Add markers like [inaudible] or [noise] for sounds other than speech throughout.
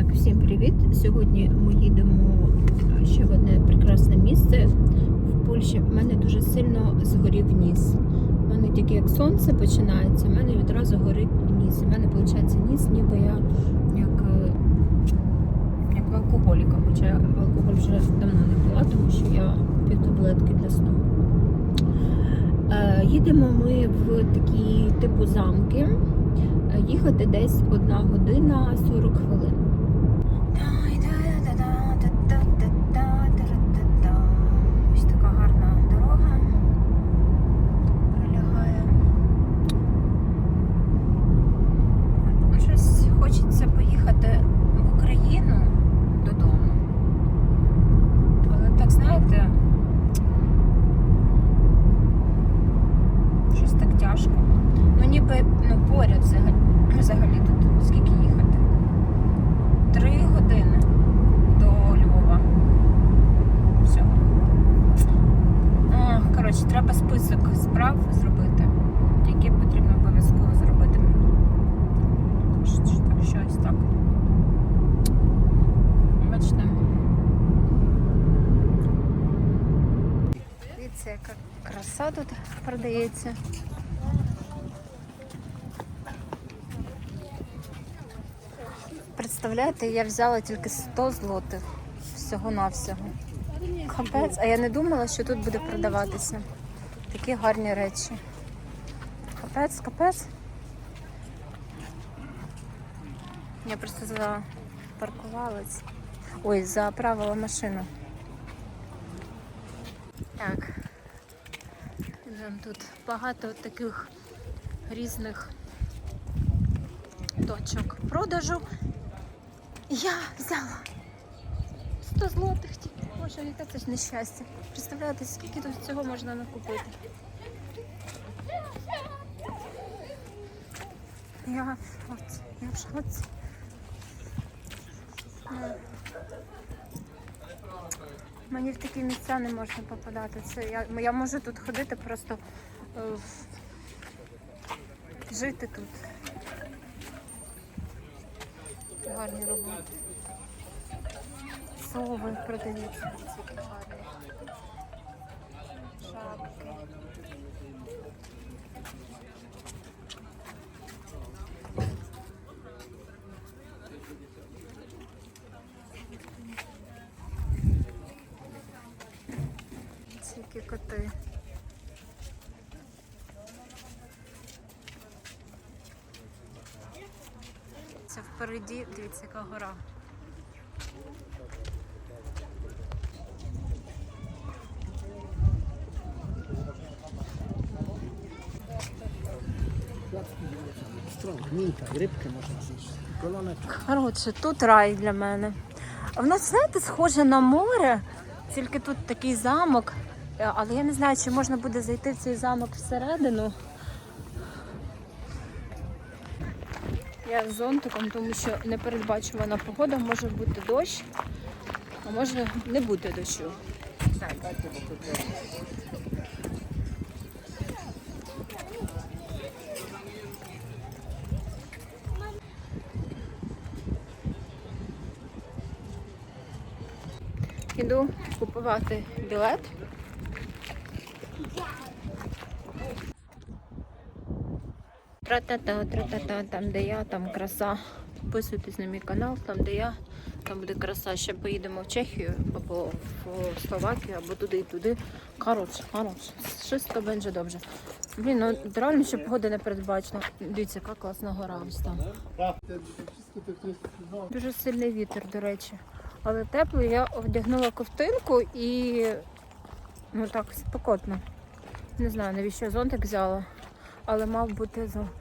Так, всім привіт! Сьогодні ми їдемо ще в одне прекрасне місце в Польщі. У мене дуже сильно згорів ніс. У мене тільки як сонце починається, у мене відразу горить ніс. У мене виходить ніс, ніби я як, е, як алкоголіка. Хоча алкоголь вже давно не пила, тому що я пів таблетки для сну. Е, Їдемо ми в такі типу замки. Е, Їхати десь одна година 40 хвилин. Ось така гарна дорога. Пролягає. Щось хочеться поїхати в Україну додому. Але так, знаєте, щось так тяжко. Ну ніби ну, поряд взагалі, взагалі тут скільки їхати? Три години до Львова. Все. Ах, коротше, треба список справ зробити, які потрібно обов'язково зробити. Щ- щ- Так, щось так. Бачите. Дивіться, яка краса тут продається. Представляєте, я взяла тільки 100 злотих всього-навсього. Капець, а я не думала, що тут буде продаватися. Такі гарні речі. Капець, капець. Я просто запаркувалась. Ой, заправила машину. Так. Тут багато таких різних точок продажу. Я взяла 100 злотих тільки. Боже, яке це ж нещастя. Представляєте, скільки тут цього можна накупити? Я в шоці, я в шоці. Мені в такі місця не можна попадати. Це я, я можу тут ходити, просто е, жити тут. Гарні роботи. Сови продаються. Ці гарні. Шапки. Тільки коти. Це впереді, дивіться, яка гора. Мінка. Коротше, тут рай для мене. В нас, знаєте, схоже на море, тільки тут такий замок. Е, Але я не знаю, чи можна буде зайти в цей замок всередину. Я з зонтиком, тому що непередбачувана погода, може бути дощ, а може не бути дощу. Іду купувати білет. Тра-та-та, тра-та-та, там де я, там краса. Підписуйтесь на мій канал, там де я, там буде краса. Ще поїдемо в Чехію або в Словакію, або туди і туди. Коротше, коротше, wszystko będzie добре. Блін, ну реально ще погода не передбачена. Дивіться, яка класна гора ось там. Дуже сильний вітер, до речі. Але тепло, я вдягнула ковтинку і ну так спекотно. Не знаю, навіщо зонтик взяла, але мав бути шикарно.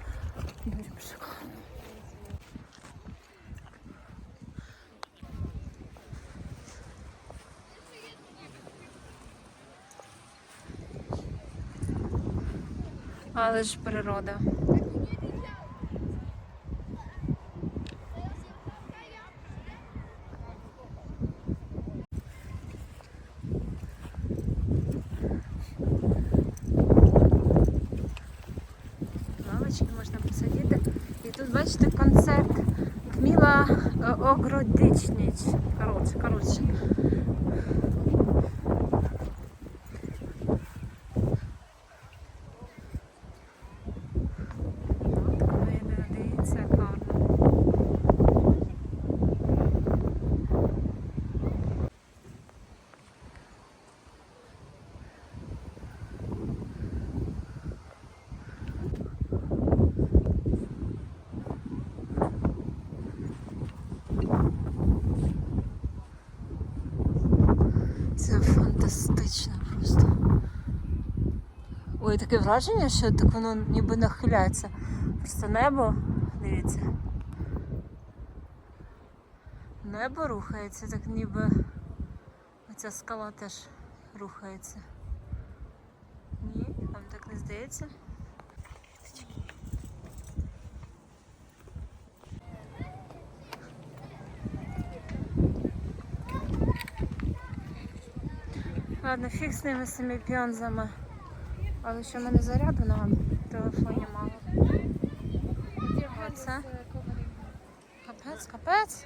Але ж природа. лавочки можна посидіти. І тут бачите концерт Кміла О- Огородичніч. Коротше, коротше. От видно, дивіться, гарно. Це фантастично просто. Ой, таке враження, що так воно ніби нахиляється. Просто небо, дивіться. Небо рухається, так ніби оця скала теж рухається. Ні, вам так не здається? Ладно, фіг з ними з цими п'янзами. Але що в мене заряду на телефоні мало. Оце. Капець, капець.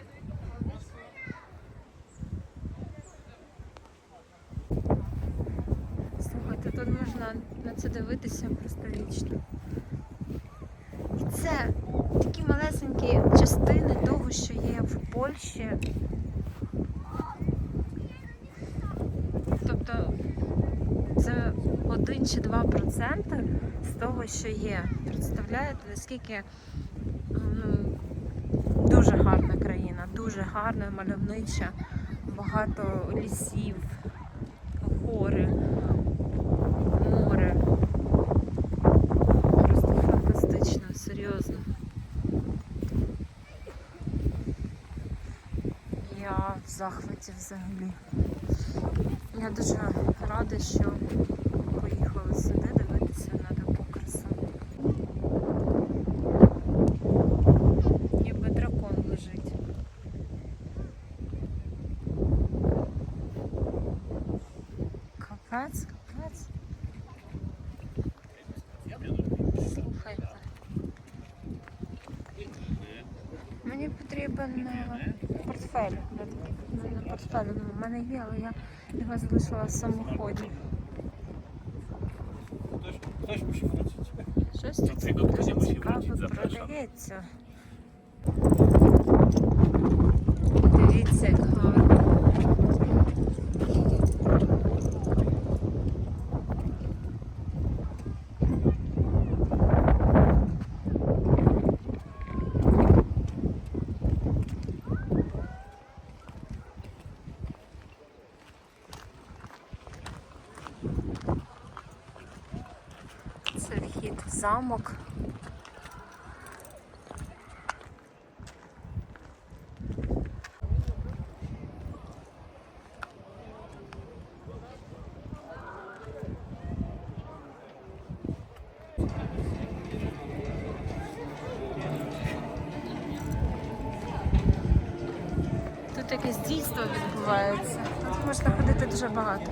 Слухайте, тут можна на це дивитися просто вічно. І це такі малесенькі частини того, що є в Польщі. Тобто це 1 чи 2 проценти з того, що є. Представляєте, наскільки ну, дуже гарна країна, дуже гарна, мальовнича, багато лісів, гори, море. Просто фантастично, серйозно. Я в захваті взагалі. Я дуже рада, що Капець, капець. Слухайте. Мені потрібен е, портфель. У мене портфель ну, в мене є, але я його залишила в самоході. Ktoś, ktoś musi wrócić. Щось Do тут tego kto nie дуже musi цікаво wrócić, zapraszam. продається. Дивіться, як гарно. Це вхід в замок. Тут якесь дійство відбувається. Тут можна ходити дуже багато.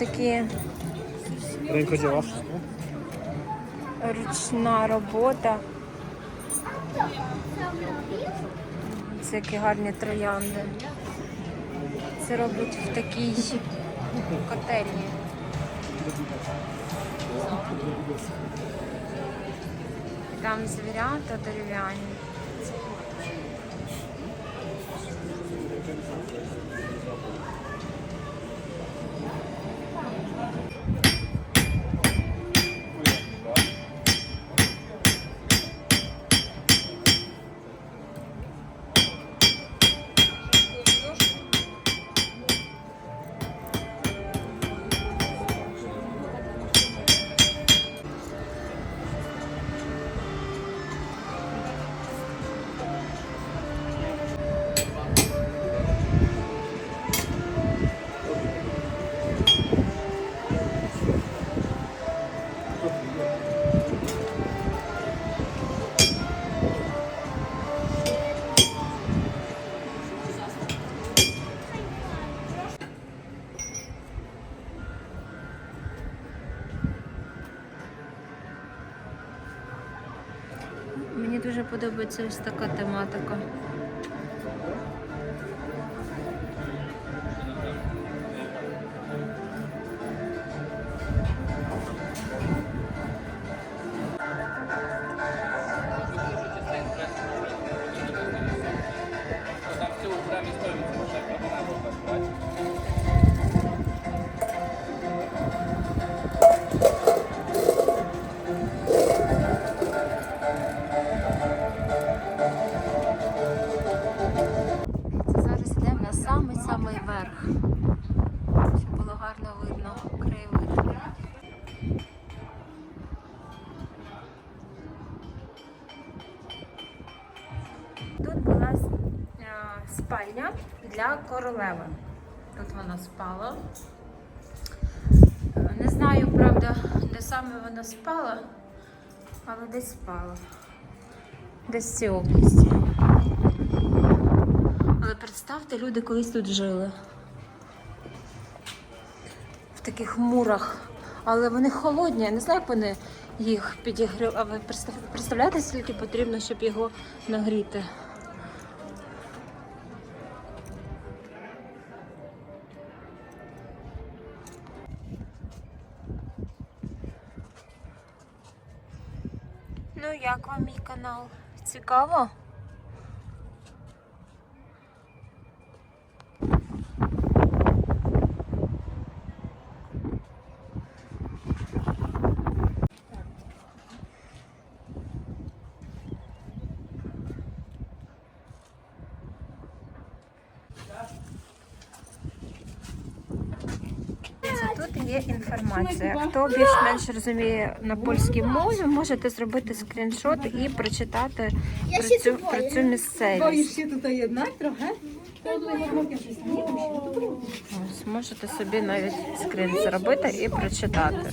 Такі ручна робота. Це які гарні троянди. Це роблять в такій котельні. Там звірята дерев'яні. Подобається ось така тематика. Для королеви. Тут вона спала. Е, Не знаю, правда, де саме вона спала, але десь спала. Десь в цій області. Але представте, люди колись тут жили. В таких мурах. Але вони холодні. Я не знаю, як вони їх підігріли. А ви представляєте, скільки потрібно, щоб його нагріти? Цікаво? Інформація. Хто більш-менш розуміє на польській мові, можете зробити скріншот і прочитати про цю, про цю місцевість. Ось, можете собі навіть скрін зробити і прочитати.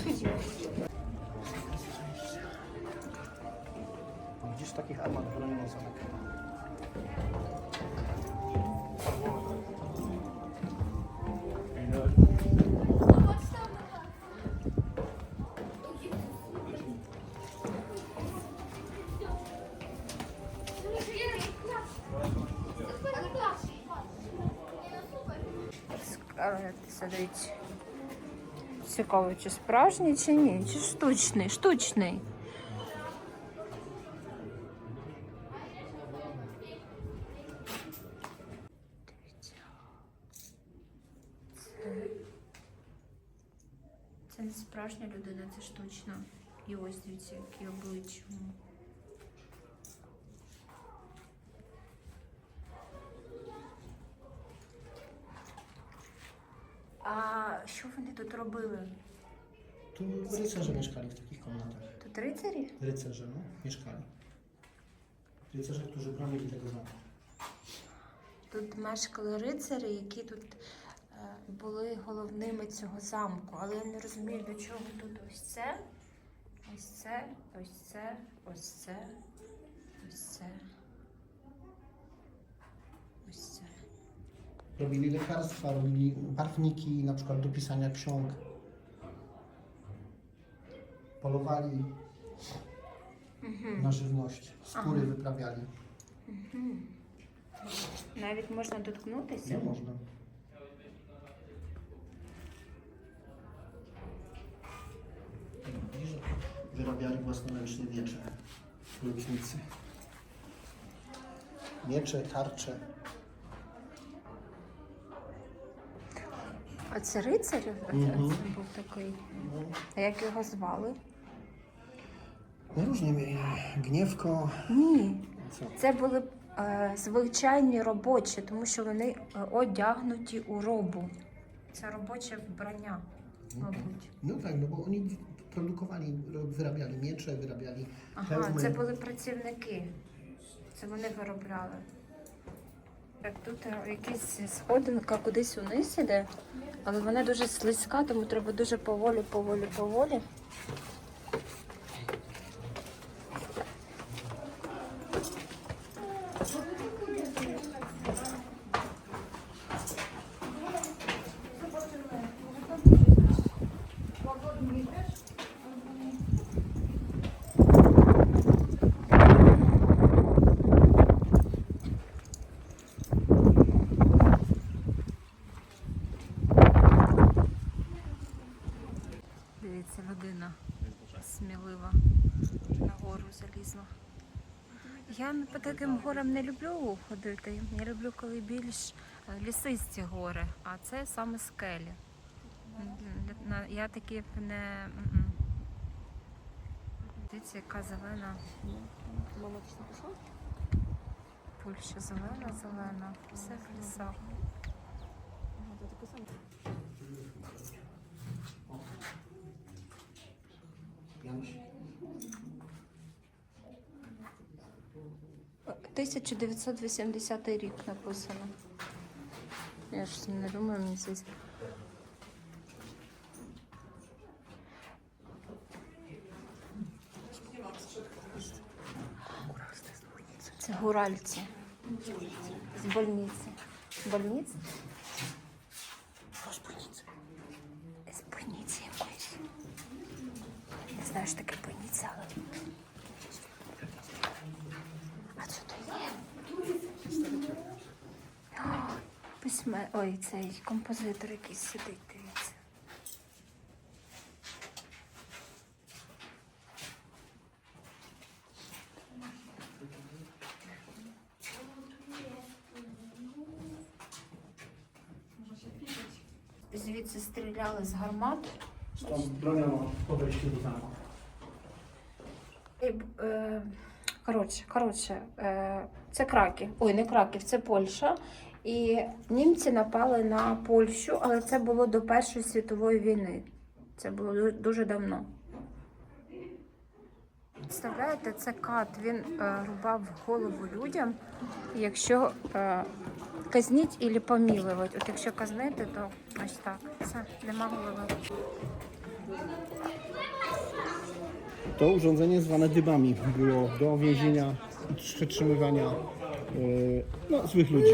Widzisz takich armat zamek. Це дивіться. Цікаво, чи справжній, чи ні, чи штучний, штучний. Дивіться. Це, це не справжня людина, це штучна. І ось дивіться, які обличчя. Тут робили? Tu rycerze mieszkali w takich komnatach. Тут рицарі? Rycerze, no, mieszkali. Rycerze, którzy bronili tego zamku. Тут мешкали рицарі, які тут е, були головними цього замку. Але я не розумію, до чого тут ось це, ось це, ось це, ось це, ось це. Robili lekarstwa, robili barwniki na przykład do pisania ksiąg. Polowali na żywność, skóry Aha. wyprawiali. Навіть можна доткнутися. Nie można. Widzisz, że wyrabiali własnoręcznie miecze lutnicy. Miecze, tarcze. А це рицар? Мгм. Це був такий. А як його звали? no różnie mieli. Gniewko. Ні. Co? Це були е, звичайні робочі, тому що вони е, одягнуті у робу. Це робоче вбрання, мабуть. No tak, no bo oni produkowali, ro- wyrabiali miecze, wyrabiali Ага, hełmy. це були працівники. Це вони виробляли. Тут е, якась сходинка кудись униз іде, але вона дуже слизька, тому треба дуже поволі, поволі, поволі. Я по таким горам не люблю ходити. Я люблю, коли більш е, лісисті гори, а це саме скелі. Я такі не. Дивіться, яка зелена. Польща зелена, зелена. Все в лісах. Е, 1980 рік написано. Я ж не думаю, мені здається. Це гуральці. З больниці. Больниці? З больниці. З больниці. Не знаю, що таке больниця, але. А що то є? О, Письме... Ой, цей композитор якийсь сидить, дивіться. Звідси стріляли з гармат. Tam broniono po wejściu do. І, е, коротше, коротше, е, це Краків. Ой, не Краків, це Польща. І німці напали на Польщу, але це було до Першої світової війни. Це було дуже давно. Представляєте, це кат. Він е, рубав голову людям. Якщо е, казніть або помілувати. От якщо казнити, то ось так. Все, нема голови. To urządzenie zwane dybami było do więzienia i przetrzymywania no, złych ludzi.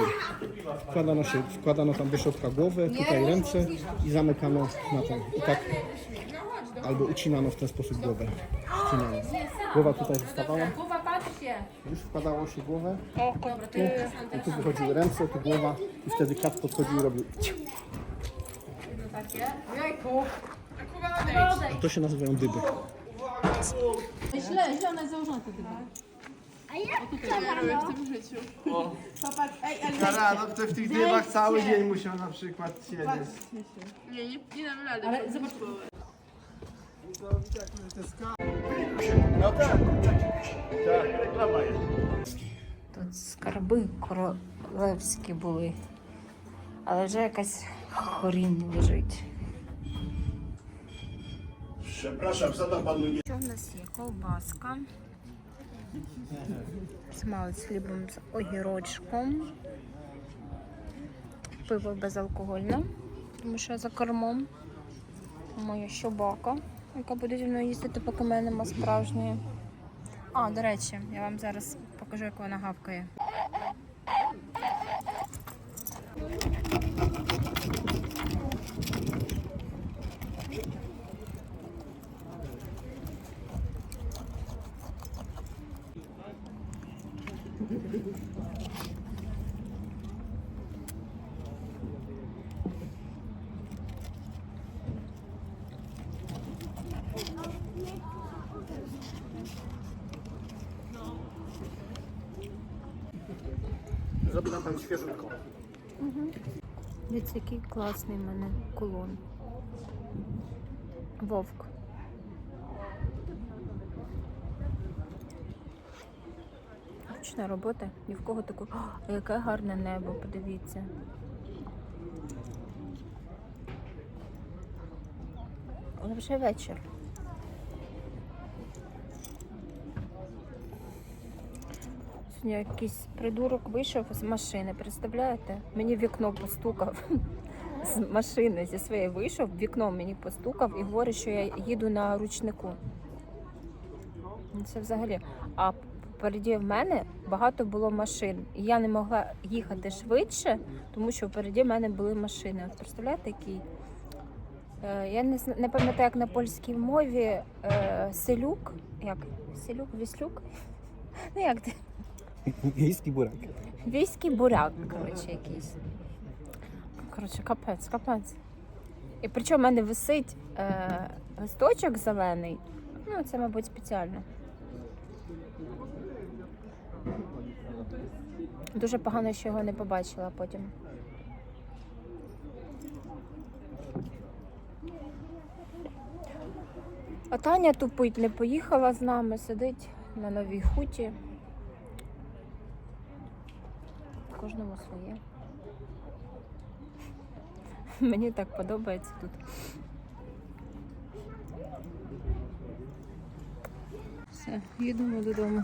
Wkładano, się, wkładano tam do środka głowę, tutaj ręce i zamykano na ten. I tak albo ucinano w ten sposób głowę. Ucinano. Głowa tutaj zostawała. Już wkładało się głowę. Tu, i tu wychodziły ręce, tu głowa i wtedy kat podchodził i robił. To się nazywają dyby. Źle, źle one założone te dyby. Kara, no to w tych dymach cały dzień musiał na przykład siedzieć. Ale zobacz, No tak, tak, reklama jest. Тут скарби королевські були. Але вже якась хорінь лежить. Przepraszam, zadam panu nie... Що в нас є? Ковбаска. Смалець з хлібом з огірочком. Пиво безалкогольне, тому що за кормом. Моя щобака, яка буде зі мною їздити, поки мене нема справжньої. А, до речі, я вам зараз покажу, як вона гавкає. Zrobi nam pan świeżutko. Дивіться, який класний в мене кулон. Вовк. Ручна робота, ні в кого такого. О, яке гарне небо, подивіться. Вже вечір. Сьогодні якийсь придурок вийшов з машини, представляєте? Мені вікно постукав. [laughs] З машини зі своєї вийшов, вікно мені постукав і говорить, що я їду на ручнику. Ну, Це взагалі. А впереді в мене багато було машин. І я не могла їхати швидше, тому що впереді в мене були машини. От представляєте, який? Е, Я не, не пам'ятаю, як на польській мові е, селюк. Як? Селюк, віслюк? Ну як ти? Miejski burak. Війський буряк, коротше, якийсь. Коротше, капець, капець. І причому в мене висить е, листочок зелений. Ну, це, мабуть, спеціально. Дуже погано, що його не побачила потім. А Таня тупить, не поїхала з нами, сидить на новій хуті. Кожному своє. [laughs] Мені так подобається тут. Все, їдемо додому.